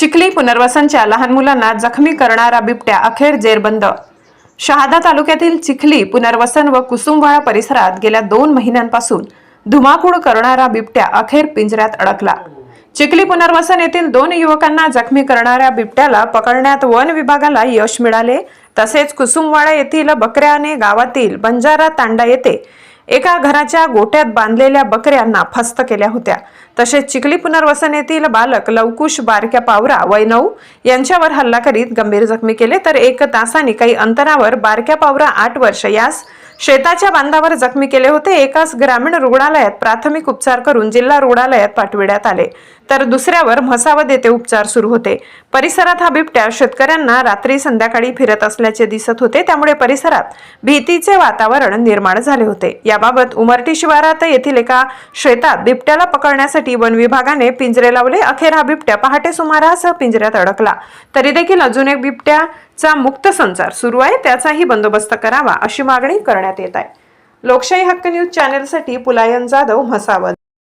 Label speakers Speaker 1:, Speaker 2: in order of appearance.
Speaker 1: चिखली पुनर्वसनच्या लहान मुलांना जखमी करणारा बिबट्या अखेर जेरबंद. शहादा तालुक्यातील चिखली पुनर्वसन व कुसुमवाळा परिसरात गेल्या दोन महिन्यांपासून धुमाकूळ करणारा बिबट्या अखेर पिंजऱ्यात अडकला. चिखली पुनर्वसन येथील दोन युवकांना जखमी करणाऱ्या बिबट्याला पकडण्यात वन विभागाला यश मिळाले. तसेच कुसुमवाडा येथील बकऱ्याने गावातील बंजारा तांडा येथे एका घराच्या गोट्यात बांधलेल्या बकऱ्यांना फस्त केल्या होत्या. तसेच चिखली पुनर्वसन येथील बालक लवकुश बारक्या पावरा वय नऊ यांच्यावर हल्ला करीत गंभीर जखमी केले. तर एक तासाने काही अंतरावर बारक्या पावरा आठ वर्ष यास शेताच्या बांधावर जखमी केले होते. एकाच ग्रामीण रुग्णालयात प्राथमिक उपचार करून जिल्हा रुग्णालयात पाठविण्यात आले. तर दुसऱ्यावर म्हसावद येथे उपचार सुरू होते. परिसरात हा बिबट्या शेतकऱ्यांना रात्री संध्याकाळी फिरत असल्याचे दिसत होते. त्यामुळे परिसरात भीतीचे वातावरण निर्माण झाले होते. याबाबत उमरटी शिवारात येथील एका शेतात बिबट्याला पकडण्यासाठी वन विभागाने पिंजरे लावले. अखेर हा बिबट्या पहाटे सुमारास पिंजऱ्यात अडकला. तरी देखील अजून एक बिबट्याचा मुक्त संचार सुरू आहे त्याचाही बंदोबस्त करावा अशी मागणी करण्यात येत आहे. लोकशाही हक्क न्यूज चॅनेलसाठी पुलायन जाधव म्हसावत.